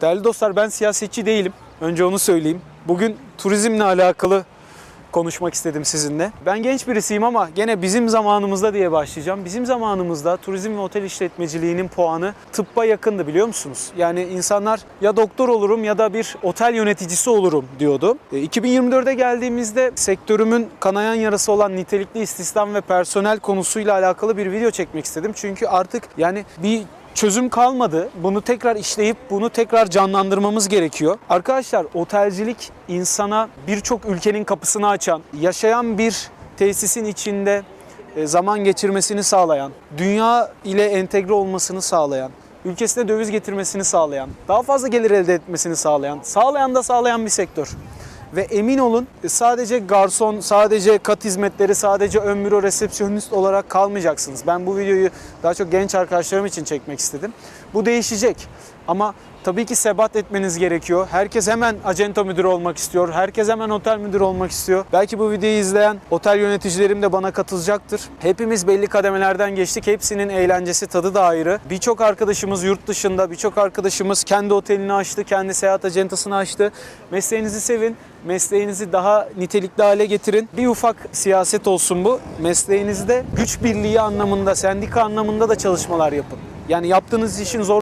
Değerli dostlar ben siyasetçi değilim. Önce onu söyleyeyim. Bugün turizmle alakalı konuşmak istedim sizinle. Ben genç birisiyim ama gene bizim zamanımızda diye başlayacağım. Bizim zamanımızda turizm ve otel işletmeciliğinin puanı tıbba yakındı biliyor musunuz? Yani insanlar ya doktor olurum ya da bir otel yöneticisi olurum diyordu. E, 2024'e geldiğimizde sektörümün kanayan yarası olan nitelikli istihdam ve personel konusuyla alakalı bir video çekmek istedim. Çünkü artık yani bir çözüm kalmadı. Bunu tekrar işleyip bunu tekrar canlandırmamız gerekiyor. Arkadaşlar otelcilik insana birçok ülkenin kapısını açan, yaşayan bir tesisin içinde e, zaman geçirmesini sağlayan, dünya ile entegre olmasını sağlayan, ülkesine döviz getirmesini sağlayan, daha fazla gelir elde etmesini sağlayan, sağlayan da sağlayan bir sektör. Ve emin olun sadece garson, sadece kat hizmetleri, sadece ön büro resepsiyonist olarak kalmayacaksınız. Ben bu videoyu daha çok genç arkadaşlarım için çekmek istedim. Bu değişecek ama tabii ki sebat etmeniz gerekiyor. Herkes hemen acento müdürü olmak istiyor. Herkes hemen otel müdürü olmak istiyor. Belki bu videoyu izleyen otel yöneticilerim de bana katılacaktır. Hepimiz belli kademelerden geçtik. Hepsinin eğlencesi tadı da ayrı. Birçok arkadaşımız yurt dışında, birçok arkadaşımız kendi otelini açtı, kendi seyahat acentasını açtı. Mesleğinizi sevin, mesleğinizi daha nitelikli hale getirin. Bir ufak siyaset olsun bu. Mesleğinizde güç birliği anlamında, sendika anlamında da çalışmalar yapın. Yani yaptığınız işin zor